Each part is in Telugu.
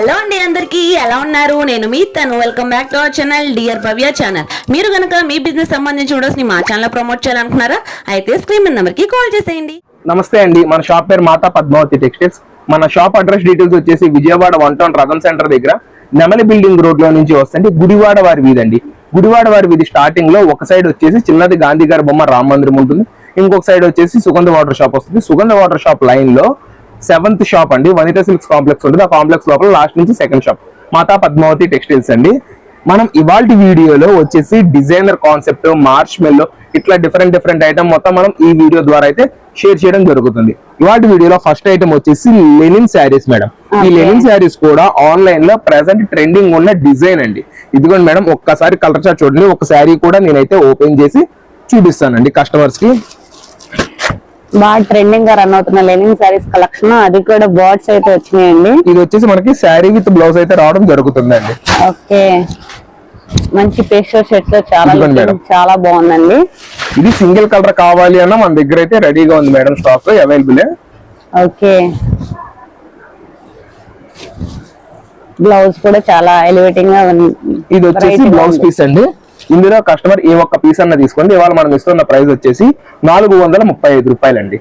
హలో అండి అందరికీ ఎలా ఉన్నారు? నేను మీ తను. Welcome back to our channel dear Bhavya channel మీరు కనుక మీ బిజినెస్ సంబంధించి వీడియోస్ని మా ఛానల్ ప్రమోట్ చేయాలనుకున్నారా అయితే స్క్రీన్ నెంబర్కి కాల్ చేసేయండి. నమస్తే అండి. మన షాప్ పేరు మాతా పద్మావతి టెక్స్టైల్స్ మన షాప్ అడ్రస్ డీటెయిల్స్ వచ్చేసి Vijayawada one town Ratham centre దగ్గర నెమలి బిల్డింగ్ రోడ్లో నుంచి వస్తుంటే గుడివాడ వారి వీధి అండి. గుడివాడ వారి వీధి స్టార్టింగ్లో ఒక సైడ్ వచ్చేసి చిన్నది గాంధీ గారి బొమ్మ రామ మందిరం ఉంటుంది. ఇంకొక సైడ్ వచ్చేసి సుగంధ వాటర్ షాప్ వస్తుంది. సుగంధ వాటర్ షాప్ లైన్లో సెవెంత్ షాప్ అండి. వనితా సిల్క్స్ కాంప్లెక్స్ ఉంటుంది. ఆ కాంప్లెక్స్ లోపల లాస్ట్ నుంచి second shop. Mata Padmavati textiles అండి. మనం ఇవాళ వీడియోలో వచ్చేసి డిజైనర్ కాన్సెప్ట్ మార్చ్ మెల్లో ఇట్లా డిఫరెంట్ డిఫరెంట్ ఐటమ్ మొత్తం మనం ఈ వీడియో ద్వారా అయితే షేర్ చేయడం జరుగుతుంది. ఇవాళ వీడియోలో ఫస్ట్ ఐటమ్ వచ్చేసి లెనిన్ శారీస్ మేడం. ఈ. లెనిన్ శారీస్ కూడా ఆన్లైన్లో ప్రెసెంట్ ట్రెండింగ్ ఉన్న డిజైన్ అండి. ఇదిగోండి మేడం ఒక్కసారి కలర్ చార్ట్ చూడండి. ఒక శారీ కూడా నేనైతే ఓపెన్ చేసి చూపిస్తానండి కస్టమర్స్కి. బాగా ట్రెండింగ్గా రన్ అవుతున్న లెనిన్ సారీస్ కలెక్షన్ అది కూడా బోర్డ్స్ అయితే వచ్చినాయండి. ఇది వచ్చేసి మనకి శారీ విత్ బ్లౌజ్ అయితే రావడం జరుగుతుందండి. ఓకే. మంచి పేస్టల్ షర్ట్స్లో చాలా. చాలా బాగుందండి. ఇది సింగిల్ కలర్ కావాలి అన్న మన దగ్గర అయితే రెడీగా ఉంది madam stock available okay. Blouse కూడా చాలా ఎలివేటింగ్గా ఉంది. ఇది వచ్చేసి బ్లౌజ్. పీస్ అండి. ఇందులో కస్టమర్ ఏ ఒక్క పీస్ అన్న తీసుకోండి. ఇవాళ మనం ఇస్తున్న ప్రైస్ వచ్చేసి నాలుగు వందల ముప్పై ఐదు రూపాయలండి.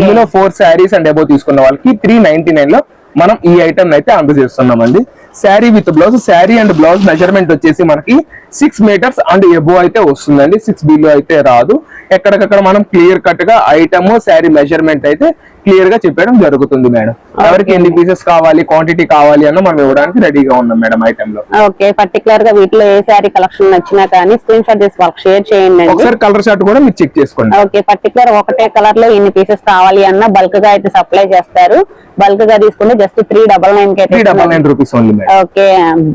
ఇందులో ఫోర్ శారీస్ అండ్ అబౌ తీసుకున్న వాళ్ళకి త్రీ నైన్టీ నైన్లో మనం ఈ ఐటమ్ అయితే అందజేస్తున్నామండి saree with blouse saree and blouse measurement వచ్చేసి మనకి సిక్స్ మీటర్స్ అండ్ ఎబో అయితే వస్తుందండి. సిక్స్ బిలో అయితే రాదు. ఎక్కడికక్కడ మనం క్లియర్ కట్గా ఐటమ్ శారీ మెజర్మెంట్ అయితే క్లియర్గా చెప్పడం జరుగుతుంది మేడం. ఎవరికి ఎన్ని పీసెస్ కావాలి క్వాంటిటీ కావాలి అన్న మనం ఇవ్వడానికి రెడీగా ఉన్నాం మేడం ఐటమ్లో. ఓకే. పర్టికులర్గా వీటిలో ఏ శారీ కలెక్షన్ నచ్చినా కానీ స్క్రీన్ షాట్ తీసి వాళ్ళకి షేర్ చేయండి ఒకసారి కలర్ షార్ట్ కూడా మీరు చెక్ చేసుకోండి. ఓకే. పర్టికులర్ ఒకటే కలర్లో ఇన్ని పీసెస్ కావాలి అన్న బల్క్గా అయితే సప్లై చేస్తారు. బల్క్గా తీసుకుంటే జస్ట్ త్రీ డబల్ నైన్కి three double nine rupees only okay.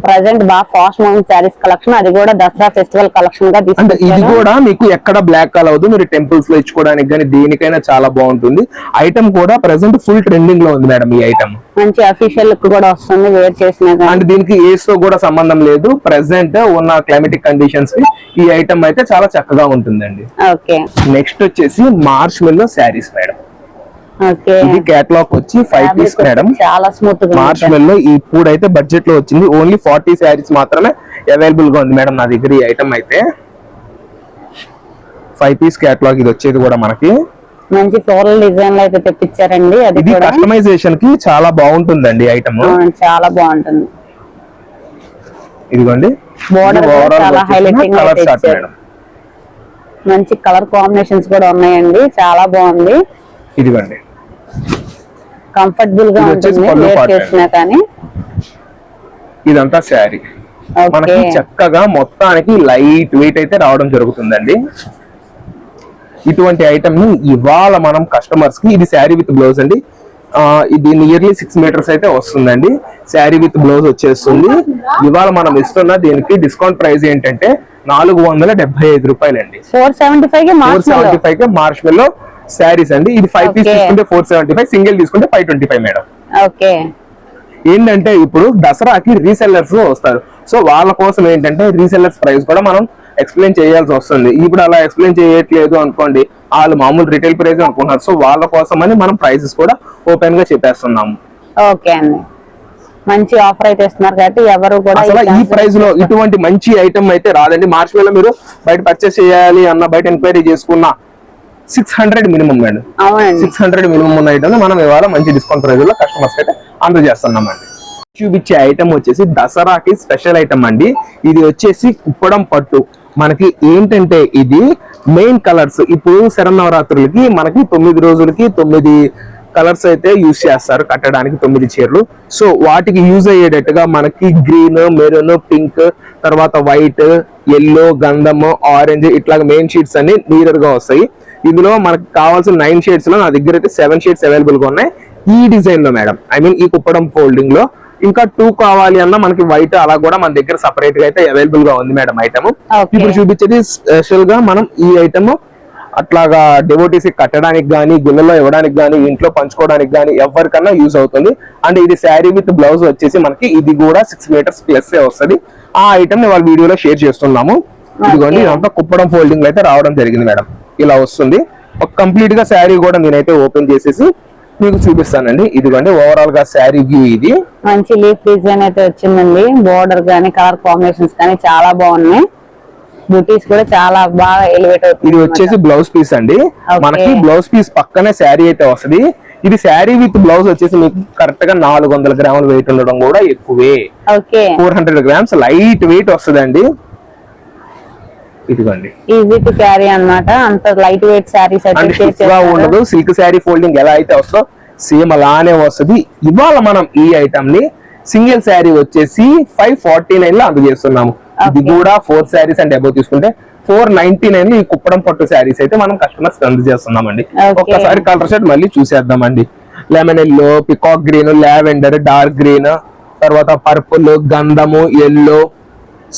Present బాగా ఫాస్ట్ మూవింగ్ శారీస్ కలెక్షన్ అది కూడా దసరా ఫెస్టివల్ కలెక్షన్గా అంటే ఇది కూడా మీకు ఎక్కడ బ్లాక్ కలర్ అవదు మీరు టెంపుల్స్లో ఇచ్చుకోవడానికి కానీ దేనికైనా చాలా బాగుంటుంది. ఐటమ్ కూడా ప్రెసెంట్ ఫుల్ ట్రెండింగ్లో ఉంది మేడం ఈ ఐటమ్ మంచి అఫీషియల్ లుక్ కూడా వస్తుంది వేర్ చేసినా అండ్ దీనికి ఏజ్తో కూడా సంబంధం లేదు. ప్రెసెంట్ ఉన్న క్లైమేటిక్ కండిషన్స్కి ఈ ఐటమ్ అయితే చాలా చక్కగా ఉంటుందండి. ఓకే నెక్స్ట్ వచ్చేసి మార్చ్ మిల్లో శారీస్ మేడం ఓకే ఇది కేటలాగ్ వచ్చి ఫైవ్ పీస్ మేడం చాలా స్మూత్ మార్చ్. మెల్లో ఇప్పుడు అయితే బడ్జెట్లో వచ్చింది. ఓన్లీ ఫార్టీ శారీస్ మాత్రమే అవైలబుల్గా ఉంది మేడం నా దగ్గర ఈ ఐటమ్ అయితే. ఫైవ్ పీస్ కేటలాగ్ ఇది వచ్చేది కూడా మనకి. మంచి ఫ్లోరల్ డిజైన్లో అయితే తెప్పించారండి అది కస్టమైజేషన్కి చాలా బాగుంటుందండి ఐటమ్ చాలా బాగుంటుంది. ఇదిగోండి. చాలా మంచి కలర్ కాంబినేషన్స్ కూడా ఉన్నాయండి చాలా బాగుంది. ఇదిగోండి. కంఫర్టబుల్గా ఉంటుంది వేర్ చేసినా కానీ. ఇదంతా శారీ. మనకి చక్కగా మొత్తానికి లైట్ వెయిట్ అయితే రావడం జరుగుతుందండి. ఇటువంటి ఐటమ్ని ఇవాళ మనం కస్టమర్స్కి ఇది శారీ విత్ బ్లౌజ్ అండి. ఇది నియర్లీ సిక్స్ మీటర్స్ అయితే వస్తుందండి. శారీ విత్ బ్లౌజ్ వచ్చేస్తుంది. ఇవాళ మనం ఇస్తున్న దీనికి డిస్కౌంట్ ప్రైస్ ఏంటంటే నాలుగు వందల డెబ్బై ఐదు రూపాయలండి. ఫోర్ సెవెంటీ ఫైవ్కి ఫోర్ సెవెంటీ ఫైవ్కి మార్చ్లో శారీస్ అండి. ఇది ఫైవ్ పీస్. తీసుకుంటే ఫోర్ సెవెంటీ ఫైవ్ సింగిల్ తీసుకుంటే five twenty five madam okay ఏంటంటే ఇప్పుడు దసరాకి రీసెల్లర్స్ వస్తారు. సో వాళ్ళ కోసం ఏంటంటే రీసెల్లర్స్ ప్రైస్ కూడా మనం ఎక్స్ప్లెయిన్ చేయాల్సి వస్తుంది. ఇప్పుడు అలా ఎక్స్ప్లెయిన్ చేయట్లేదు అనుకోండి వాళ్ళు మామూలు రిటైల్ ప్రైస్ అనుకుంటున్నారు. సో వాళ్ళ కోసం అని మనం ప్రైసెస్ కూడా ఓపెన్గా చెప్పేస్తున్నాము. ఓకే అండి. మంచి ఆఫర్ అయితే ఇస్తున్నారు కాబట్టి ఎవరు కూడా అసలు ఈ ప్రైస్లో ఇటువంటి మంచి ఐటమ్ అయితే రాదండి. మార్చ్లో మీరు బయట పర్చేస్ చేయాలి అన్న బయట ఎంక్వైరీ చేసుకున్న సిక్స్ హండ్రెడ్ మినిమం అవునండి. సిక్స్ హండ్రెడ్ మినిమం ఉన్న ఐటమ్ మనం ఇవాళ మంచి డిస్కౌంట్ ప్రైస్లో కస్టమర్స్ అయితే అందజేస్తున్నామండి. చూపించే ఐటమ్ వచ్చేసి దసరాకి స్పెషల్ ఐటమ్ అండి. ఇది వచ్చేసి కుప్పడం పట్టు. మనకి ఏంటంటే ఇది మెయిన్ కలర్స్ ఇప్పుడు శరన్నవరాత్రులకి మనకి తొమ్మిది రోజులకి తొమ్మిది కలర్స్ అయితే యూజ్ చేస్తారు కట్టడానికి తొమ్మిది చీరలు. సో వాటికి యూజ్ అయ్యేటట్టుగా మనకి గ్రీన్ మెరూన్ పింక్ తర్వాత వైట్ ఎల్లో గంధము ఆరెంజ్ ఇట్లా మెయిన్ షీట్స్ అన్ని నీరర్గా వస్తాయి. ఇందులో మనకు కావాల్సిన నైన్ షేడ్స్లో నా దగ్గర అయితే సెవెన్ షేడ్స్ అవైలబుల్గా ఉన్నాయి. ఈ డిజైన్లో మేడం ఐ మీన్ ఈ కుప్పడం ఫోల్డింగ్లో ఇంకా టూ కావాలి అన్న మనకి వైట్ అలా కూడా మన దగ్గర సపరేట్గా అయితే అవైలబుల్గా ఉంది మేడం ఐటమ్. ఇప్పుడు చూపించేది స్పెషల్గా మనం ఈ ఐటమ్ అట్లాగా డెవోటీస్ కట్టడానికి గానీ గుళ్ళలో ఇవ్వడానికి గానీ ఇంట్లో పంచుకోవడానికి గానీ ఎవరికన్నా యూజ్ అవుతుంది. అండ్ ఇది శారీ విత్ బ్లౌజ్ వచ్చేసి మనకి ఇది కూడా సిక్స్ మీటర్స్ ప్లస్ వస్తుంది. ఆ ఐటమ్ని వాళ్ళ వీడియోలో షేర్ చేస్తున్నాము. ఇదిగోండి. ఇదంతా కుప్పడం ఫోల్డింగ్ అయితే రావడం జరిగింది మేడం ఇలా వస్తుంది. ఒక కంప్లీట్గా శారీ కూడా నేనైతే ఓపెన్ చేసేసి మీకు చూపిస్తానండి. ఇదిగోండి ఓవరాల్గా శారీ వ్యూ ఇది. మంచి లీఫ్ డిజైన్ అయితే వచ్చిందండి. బోర్డర్ గానీ కలర్ కాంబినేషన్స్ కానీ చాలా బాగున్నాయి. బ్యూటీస్ కూడా చాలా బాగా ఎలివేట్ అవుతుంది ఇది వచ్చేసి బ్లౌజ్ పీస్ అండి. మనకి బ్లౌజ్ పీస్ పక్కనే శారీ అయితే వస్తది. ఇది శారీ విత్ బ్లౌజ్ వచ్చేసి మీకు కరెక్ట్గా నాలుగు వందల గ్రాముల వెయిట్ ఉండడం కూడా ఎక్కువే. Okay four hundred grams light weight వస్తుందండి. ఇదిగోండి. ఈజీ టు క్యారీ అన్నమాట. అంత లైట్ వెయిట్ శారీస్ ఉండదు సిల్క్ శారీ ఫోల్డింగ్ ఎలా అయితే వస్తుందో సేమ్ అలానే వస్తది. ఇవాళ మనం ఈ ఐటమ్ని సింగిల్ శారీ వచ్చేసి ఫైవ్ ఫార్టీ నైన్లో అందజేస్తున్నాము. ఇది. కూడా ఫోర్ శారీస్ అండ్ అబౌవ్ తీసుకుంటే ఫోర్ నైన్టీ నైన్ ఈ కుప్పడం పట్టు శారీస్ అయితే మనం కస్టమర్స్ అందజేస్తున్నామండి. ఒక్కసారి కలర్ షర్ట్ మళ్ళీ చూసేద్దామండి. Lemon yellow peacock green lavender dark green తర్వాత పర్పుల్ గంధము ఎల్లో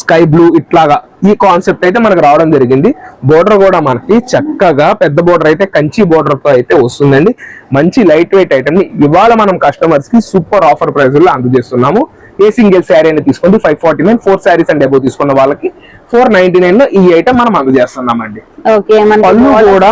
స్కై బ్లూ ఇట్లాగా ఈ కాన్సెప్ట్ అయితే మనకు రావడం జరిగింది. బోర్డర్ కూడా మనకి చక్కగా పెద్ద బోర్డర్ అయితే కంచి బోర్డర్తో అయితే వస్తుందండి. మంచి లైట్ వెయిట్ ఐటమ్ని ఇవాళ మనం కస్టమర్స్కి సూపర్ ఆఫర్ ప్రైస్లో అందజేస్తున్నాము. ఏ సింగిల్ శారీ అయినా తీసుకోండి. Five forty nine four sarees and above తీసుకున్న వాళ్ళకి ఫోర్ నైన్టీ నైన్లో ఈ ఐటమ్ మనం అందజేస్తున్నామండి. పళ్ళు కూడా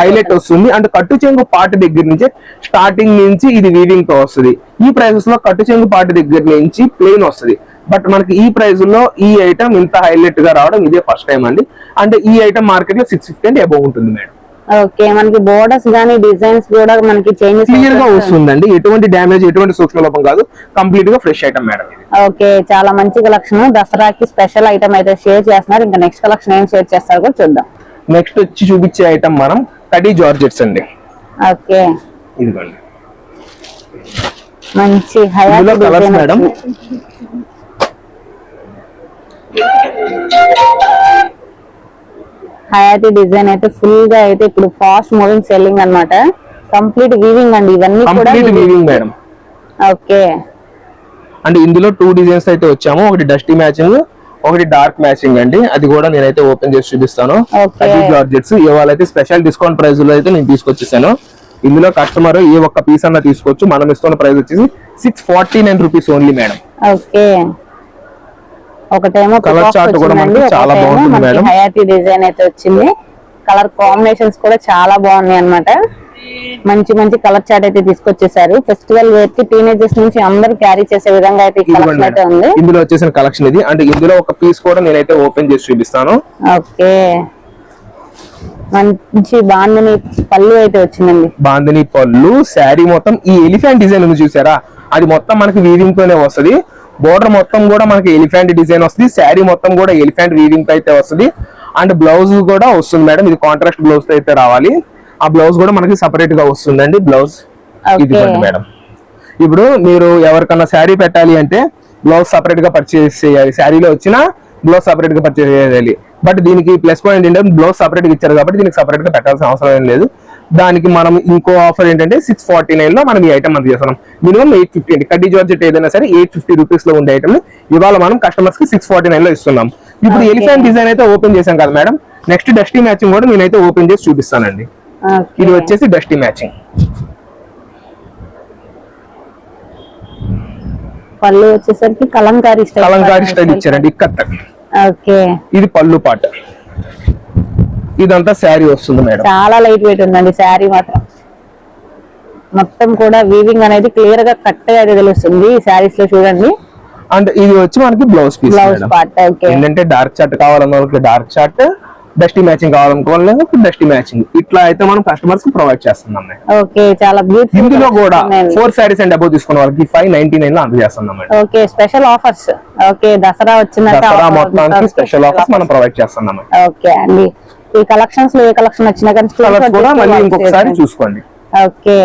హైలైట్ వస్తుంది. అంటే కట్టు చెంగు పార్ట్ దగ్గర నుంచి స్టార్టింగ్ నుంచి ఇది వీవింగ్తో వస్తుంది. ఈ ప్రైసెస్లో కట్టు చెంగు పార్ట్ దగ్గర నుంచి ప్లెయిన్ వస్తుంది. బట్ మనకి ఈ ప్రైస్లో ఈ ఐటమ్ ఇంత హైలైట్గా రావడం ఇదే ఫస్ట్ టైం అండి. అంటే ఈ ఐటమ్ మార్కెట్లో సిక్స్ ఫిఫ్టీ అండ్ అబౌవ్ ఉంటుంది మేడం. ఓకే మనకి బోర్డర్స్ గానీ డిజైన్స్ కూడా మనకి చేంజెస్ క్లియర్గా వస్తుందండి. ఎటువంటి డ్యామేజ్ ఎటువంటి సూక్ష్మ లోపం కాదు. కంప్లీట్గా ఫ్రెష్ ఐటమ్ మేడం ఓకే చాలా మంచి కలెక్షన్ దసరాకి స్పెషల్ ఐటమ్ అయితే షేర్ చేస్తున్నారు. ఇంకా నెక్స్ట్ కలెక్షన్ ఏం షేర్ చేస్తారో కూడా చూద్దాం. నెక్స్ట్ వచ్చి చూపించే ఐటమ్ మనం కడీ జార్జెట్స్ అండి. ఓకే. ఇదిగోండి. మంచి హయాత్ కలర్స్ మేడం. హయాతి డిజైన్ అయితే ఫుల్గా అయితే ఇప్పుడు ఫాస్ట్ మూవింగ్ సెల్లింగ్ అన్నమాట. కంప్లీట్ వీవింగ్ అండి ఇవన్నీ కూడా వీవింగ్ మేడం ఓకే. అంటే ఇందులో టూ డిజైన్స్ అయితే వచ్చాము. ఒకటి డస్టీ మ్యాచింగ్ ఒకటి డార్క్ మ్యాచింగ్ అండి. అది కూడా నేనైతే ఓపెన్ చేసి చూపిస్తాను. అది జార్జెట్స్ ఇవాళ అయితే స్పెషల్ డిస్కౌంట్ ప్రైస్లో అయితే నేను తీసుకొచ్చేసాను. ఇందులో కస్టమర్ ఏ ఒక్క పీస్ అన్న తీసుకోవచ్చు. మనం ఇస్తున్న ప్రైస్ వచ్చేసి six forty nine rupees only madam okay. ఒకటేమో peacock chart కూడా మనకి చాలా మనకి మేడం. హయాతి డిజైన్ అయితే వచ్చింది. కలర్ కాంబినేషన్స్ కూడా చాలా బాగున్నాయి అన్నమాట. మంచి మంచి కలర్ చార్ట్ అయితే తీసుకొచ్చేసారు. ఫెస్టివల్ వేర్కి టీనేజర్స్ నుంచి అందరూ క్యారీ చేసే విధంగా అయితే కలెక్షన్ అయితే. ఉంది. ఇందులో వచ్చేసిన కలెక్షన్ ఇది. అంటే ఇందులో ఒక పీస్ కూడా నేనైతే ఓపెన్ చేసి చూపిస్తాను. ఓకే. మంచి బాందని పళ్ళు అయితే వచ్చిందండి. బాందిని పళ్ళు శారీ మొత్తం. ఈ ఎలిఫెంట్ డిజైన్ ఉంది చూసారా? అది మొత్తం మనకి వీవింగ్ తోనే వస్తది. బోర్డర్ మొత్తం కూడా మనకి ఎలిఫెంట్ డిజైన్ వస్తుంది. శారీ మొత్తం కూడా ఎలిఫెంట్ వీవింగ్ అయితే వస్తుంది. అండ్ బ్లౌజ్ కూడా వస్తుంది మేడం. ఇది కాంట్రాస్ట్ బ్లౌజ్తో అయితే రావాలి. ఆ బ్లౌజ్ కూడా మనకి సపరేట్గా వస్తుందండి. బ్లౌజ్. ఇదిగోండి మేడం. ఇప్పుడు మీరు ఎవరికన్నా శారీ పెట్టాలి అంటే బ్లౌజ్ సపరేట్గా పర్చేస్ చేయాలి. శారీలో వచ్చిన బ్లౌజ్ సపరేట్గా పర్చేస్ చేయాలి. బట్ దీనికి ప్లస్ పాయింట్ ఏంటంటే బ్లౌజ్ సపరేట్గా ఇచ్చారు కాబట్టి దీనికి సపరేట్గా పెట్టాల్సిన అవసరం ఏం లేదు. దానికి మనం ఇంకో ఆఫర్ ఏంటంటే సిక్స్ ఫార్టీ నైన్లో మనం ఈ ఐటమ్ అంత చేస్తున్నాం. మినిమం ఎయిట్ ఫిఫ్టీ అండి. కడ్డీ జార్జెట్ ఏదైనా సరే ఎయిట్ ఫిఫ్టీ రూపీస్లో ఉండే ఐటమ్ ఇవాళ మనం కస్టమర్స్కి సిక్స్ ఫార్టీ నైన్లో ఇస్తున్నాం. ఇప్పుడు. ఎలిఫెంట్ డిజైన్ అయితే ఓపెన్ చేశాం కదా మేడం నెక్స్ట్ డస్టీ మ్యాచింగ్ కూడా నేనైతే ఓపెన్ చేసి చూపిస్తానండి. ఇది వచ్చేసి డస్టీ మ్యాచింగ్ పళ్ళు వచ్చేసరికి కలంకారీ స్టైల్ కలంకారీ స్టైల్ ఇచ్చారండి ఇక్కత్. ఓకే ఇది పళ్ళు పాట. ఇదంతా శారీ వస్తుంది మేడం. చాలా లైట్ వెయిట్ ఉందండి శారీ మాత్రం. మొత్తం కూడా వీవింగ్ అనేది క్లియర్గా కట్ అయితే తెలుస్తుంది ఈ శారీస్లో చూడండి. అండ్ ఇది వచ్చి మనకి blouse piece blouse part okay ఏంటంటే డార్క్ చార్ట్ కావాలన్న వాళ్ళకి డార్క్ చార్ట్ డస్టీ మ్యాచింగ్ కావాలనుకోవాలి డస్టీ మ్యాచింగ్ ఇట్లా అయితే మనం కస్టమర్స్కి ప్రొవైడ్ చేస్తున్నాం ఓకే చాలా బ్యూటిఫుల్ ఇందులో కూడా ఫోర్ శారీస్ అండ్ అబౌవ్ తీసుకున్న వాళ్ళకి ఫైవ్ నైన్టీ నైన్లో అందజేస్తున్నాం okay special offers okay Dasara వచ్చిందంటే దసరా మొత్తానికి. స్పెషల్ ఆఫర్స్ మనం ప్రొవైడ్ చేస్తున్నాం ఓకే అండి. ఈ కలెక్షన్స్లో ఏ కలెక్షన్ వచ్చినా కానీ ఇంకొకసారి చూసుకోండి. ఓకే.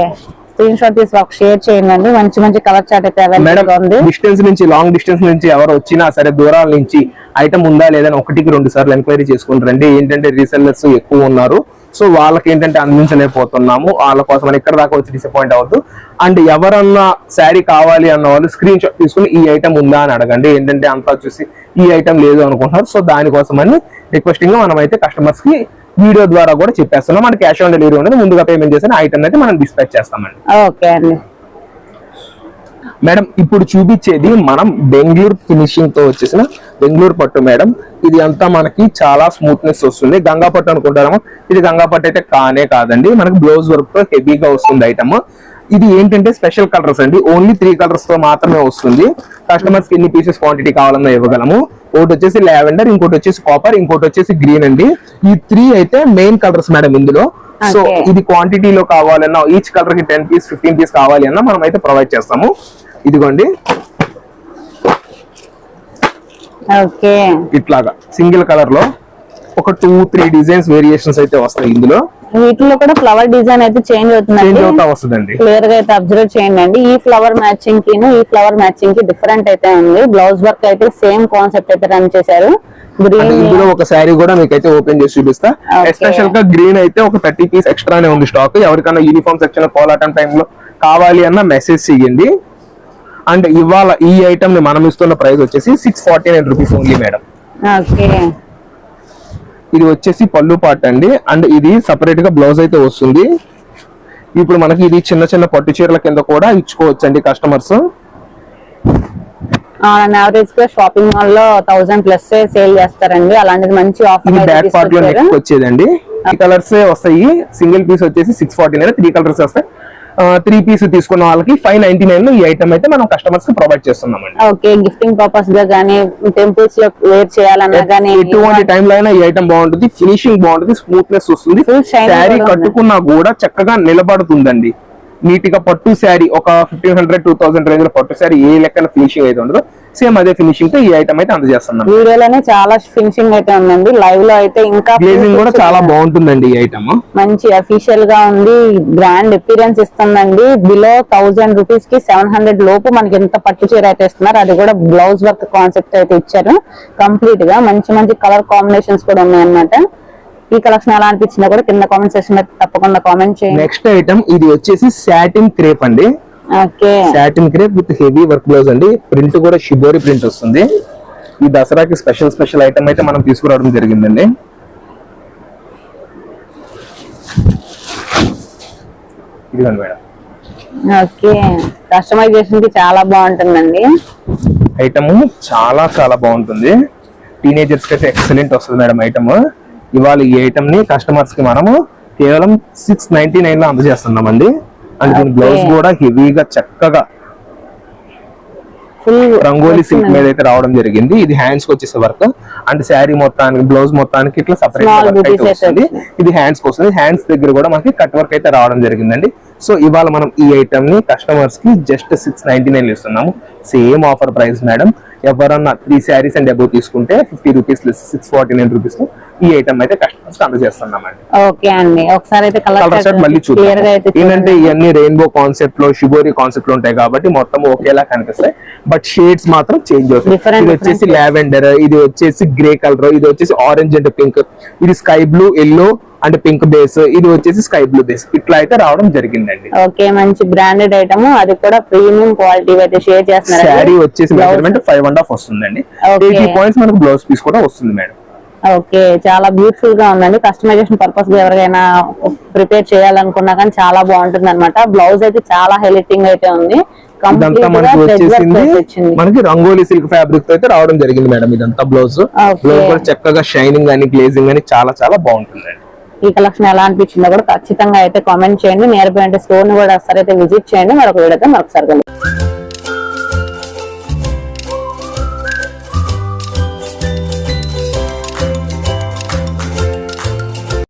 స్క్రీన్ షాట్ తీసి ఒక షేర్ చేయండి మంచి మంచి కలర్ చార్ట్ అయితే అవైలబుల్ ఉంది. డిస్టెన్స్ నుంచి లాంగ్ డిస్టెన్స్ నుంచి ఎవరు వచ్చినా సరే దూరాల నుంచి ఐటమ్ ఉందా లేదని ఒకటికి రెండు సార్లు ఎంక్వైరీ చేసుకుంటారండి ఏంటంటే రీసెల్లర్స్ ఎక్కువ ఉన్నారు. సో వాళ్ళకి ఏంటంటే అందించలేకపోతున్నాము. వాళ్ళ కోసం ఇక్కడ దాకా వచ్చి డిసప్పాయింట్ అవ్వద్దు. అండ్ ఎవరన్నా శారీ కావాలి అన్న వాళ్ళు స్క్రీన్ షాట్ తీసుకుని ఈ ఐటమ్ ఉందా అని అడగండి. ఏంటంటే అంతా చూసి ఈ ఐటమ్ లేదు అనుకుంటున్నారు. సో దానికోసం అని రిక్వెస్టింగ్ మనం అయితే కస్టమర్స్కి వీడియో ద్వారా కూడా చెప్పేస్తున్నాం. మన క్యాష్ ఆన్ డెలివరీ ఉండదు ముందుగా పేమెంట్ చేసిన ఐటమ్ అయితే మనం డిస్పాచ్ చేస్తామండి. ఓకే అండి. మేడం ఇప్పుడు చూపించేది మనం బెంగళూరు ఫినిషింగ్తో వచ్చేసిన బెంగళూరు పట్టు మేడం. ఇది అంతా మనకి చాలా స్మూత్నెస్ వస్తుంది. గంగా పట్టు అనుకుంటారేమో? ఇది గంగా పట్టు అయితే కానే కాదండి. మనకి బ్లౌజ్ వర్క్తో హెవీగా వస్తుంది ఐటమ్ ఇది ఏంటంటే స్పెషల్ కలర్స్ అండి. ఓన్లీ త్రీ కలర్స్తో మాత్రమే వస్తుంది. కస్టమర్స్కి ఎన్ని పీసెస్ క్వాంటిటీ కావాలన్నా ఇవ్వగలము. ఒకటి వచ్చేసి లావెండర్ ఇంకోటి వచ్చేసి కాపర్ ఇంకోటి వచ్చేసి గ్రీన్ అండి. ఈ త్రీ అయితే మెయిన్ కలర్స్ మేడం ఇందులో. సో. ఇది క్వాంటిటీలో కావాలన్నా ఈచ్ కలర్కి టెన్ పీస్ ఫిఫ్టీన్ పీస్ కావాలి అన్నా మనం అయితే ప్రొవైడ్ చేస్తాము. ఇదిగోండి. ఓకే. ఇట్లాగా సింగిల్ కలర్లో ఒక టూ త్రీ డిజైన్స్ వేరియేషన్స్ అయితే వస్తాయి ఇందులో. వీటిలో కూడా ఫ్లవర్ డిజైన్ అయితే చేంజ్ చేంజ్ అవుతుందండి అవుతా వస్తుందండి. క్లియర్గా అయితే అబ్జర్వ్ చేయండి అండి. ఈ ఫ్లవర్ మ్యాచింగ్కి ఈ ఫ్లవర్ మ్యాచింగ్కి డిఫరెంట్ అయితే ఉంది. బ్లౌజ్ వర్క్ అయితే సేమ్ కాన్సెప్ట్ అయితే రన్ చేశారు. అంటే గ్రీన్ ఇందులో ఒక శారీ కూడా మీకు అయితే ఓపెన్ చేసి చూపిస్తా. ఎస్పెషల్గా గ్రీన్ అయితే ఒక థర్టీ పీస్ ఎక్స్ట్రానే ఉంది స్టాక్ ఎవరికైనా యూనిఫామ్ సెక్షన్ కోలాటం టైంలో కావాలి అన్న మెసేజ్ చేయండి. అండ్ ఇవాళ ఈ ఐటమ్ని మనం ఇస్తున్న ప్రైస్ వచ్చేసి six forty nine rupees only madam okay. ఇది వచ్చేసి పళ్ళు పాట్ అండి. అండ్ ఇది సపరేట్గా బ్లౌజ్ అయితే వస్తుంది. ఇప్పుడు మనకి ఇది చిన్న చిన్న పట్టు చీరల కింద కూడా ఇచ్చుకోవచ్చు అండి కస్టమర్స్ యావరేజ్గా షాపింగ్ మాల్లో థౌసండ్ ప్లస్ సేల్ చేస్తారండి. అలాంటిది మంచి ఇది బ్యాక్ ఆఫర్ పార్ట్లో వచ్చేదండి. కలర్స్ వస్తాయి. సింగిల్ పీస్ వచ్చేసి six forty nine three colours వస్తాయి. త్రీ పీస్ తీసుకున్న వాళ్ళకి ఫైవ్ నైన్టీ నైన్ ఈ ఐటమ్ అయితే మనం కస్టమర్స్కి ప్రొవైడ్ చేస్తున్నామండి. ఓకే గిఫ్టింగ్ పర్పస్గా గానీ టెంపుల్స్లో వేర్ చేయాలన్నా గానీ ఎటువంటి టైం లో అయినా ఈ ఐటమ్ బాగుంటుంది ఫినిషింగ్ బాగుంటుంది స్మూత్నెస్ వస్తుంది. శారీ. కట్టుకున్నా కూడా చక్కగా నిలబడుతుందండి. నీట్గా పట్టు శారీ ఒక ఫిఫ్టీన్ హండ్రెడ్ టూ థౌసండ్ రేంజ్లో పట్టు శారీ ఏ లెక్కన ఫినిషింగ్ అయితే ఉండదో సేమ్ అదే ఫినిషింగ్తో ఈ ఐటమ్ అయితే అందజేస్తున్నాం. వీడియోలోనే చాలా ఫినిషింగ్ అయితే ఉందండి. లైవ్లో అయితే ఇంకా గ్లేజింగ్ కూడా చాలా బాగుంటుందండి ఈ ఐటమ్ మంచి అఫీషియల్గా ఉంది. బ్రాండ్ అపీరెన్స్ ఇస్తుందండి. బిలో థౌజండ్ రూపీస్కి సెవెన్ హండ్రెడ్ లోపు మనకి ఎంత పట్టు చీర అయితే ఇస్తున్నారు అది కూడా బ్లౌజ్ వర్క్ కాన్సెప్ట్ అయితే ఇచ్చారు. కంప్లీట్గా మంచి మంచి కలర్ కాంబినేషన్స్ కూడా ఉన్నాయి అన్నమాట ఈ కలెక్షన్ ఎలా అనిపించిందో కూడా కింద కామెంట్ సెక్షన్ తప్పకుండా కామెంట్ చేయండి. నెక్స్ట్ ఐటమ్ ఇది వచ్చేసి సాటిన్ క్రేప్ అండి. Satin crepe with heavy work blouse అండి. ప్రింట్ కూడా షిబోరి ప్రింట్ వస్తుంది. ఈ దసరాకి స్పెషల్ స్పెషల్ ఐటమ్ అయితే మనం తీసుకురావడం జరిగిందండి. ఇదిగోండి మేడం. ఓకే. కస్టమైజేషన్కి చాలా బాగుంటుందండి. ఐటమ్ చాలా చాలా బాగుంటుంది. టీనేజర్స్కి అయితే ఎక్సలెంట్ వస్తుంది మేడం ఐటమ్ ఇవాళ ఈ ఐటమ్ని కస్టమర్స్కి మనము కేవలం సిక్స్ నైన్టీ నైన్లో అందజేస్తున్నామండి. అండ్ దీని. బ్లౌజ్ కూడా హెవీగా చక్కగా ఫుల్ రంగోలీ సిల్క్ మీద అయితే రావడం జరిగింది. ఇది హ్యాండ్స్కి వచ్చేసే వర్క్ అండ్ శారీ మొత్తానికి బ్లౌజ్ మొత్తానికి ఇట్లా సపరేట్ వర్క్ అయితే వస్తుంది. ఇది హ్యాండ్స్కి వస్తుంది. హ్యాండ్స్ దగ్గర కూడా మనకి కట్ వర్క్ అయితే రావడం జరిగిందండి. సో ఇవాళ మనం ఈ ఐటమ్ని కస్టమర్స్కి జస్ట్ సిక్స్ నైన్టీ నైన్ ఇస్తున్నాము. సేమ్ ఆఫర్ ప్రైస్ మేడం ఎవరన్నా త్రీ శారీస్ అండ్ అబౌవ్ తీసుకుంటే fifty rupees six forty nine rupees ఈ ఐటమ్ అయితే కస్టమర్స్ ఓకే అండి. ఒకసారి అయితే కలర్ మళ్ళీ చూద్దాం. ఏంటంటే ఇవన్నీ రెయిన్బో కాన్సెప్ట్లో షిబోరి కాన్సెప్ట్లో ఉంటాయి కాబట్టి మొత్తం ఒకేలా కనిపిస్తాయి. బట్ షేడ్స్ మాత్రం చేంజ్ అవుతాయి. ఇది వచ్చేసి లావెండర్ ఇది వచ్చేసి గ్రే కలర్ ఇది వచ్చేసి ఆరెంజ్ అండ్ పింక్ ఇది sky blue yellow and pink base ఇది వచ్చేసి స్కై బ్లూ బేస్. ఇట్లా అయితే రావడం జరిగిందండి. ఓకే మంచి బ్రాండెడ్ ఐటమ్. అది కూడా ప్రీమియం క్వాలిటీ అయితే షేర్ చేస్తున్నారు శారీ వచ్చేసి మెజర్మెంట్ ఫైవ్ అండ్ హాఫ్ వస్తుందండి. ఎయిటీ పాయింట్స్ మనకు బ్లౌజ్ పీస్ కూడా వస్తుంది మేడం. ఓకే చాలా బ్యూటిఫుల్గా ఉందండి. కస్టమైజేషన్ పర్పస్గా ఎవరికైనా ప్రిపేర్ చేయాలనుకున్నా కానీ చాలా బాగుంటుంది అనమాట బ్లౌజ్ అయితే చాలా హైలైటింగ్ అయితే ఉంది. ఇదంతా మనకి వచ్చేసింది. రంగోలీ సిల్క్ ఫ్యాబ్రిక్తో అయితే రావడం జరిగింది మేడం ఇదంతా బ్లౌజ్. బ్లౌజ్ కూడా చక్కగా షైనింగ్ అని గ్లేజింగ్ అని చాలా చాలా బాగుంటుందండి. ఈ కలెక్షన్ ఎలా అనిపించిందో కూడా ఖచ్చితంగా అయితే కామెంట్ చేయండి నియర్ బై అంటే స్టోర్ని కూడా ఒకసారి అయితే విజిట్ చేయండి మరొక వీడియోతో మరొకసారి కలుద్దాం.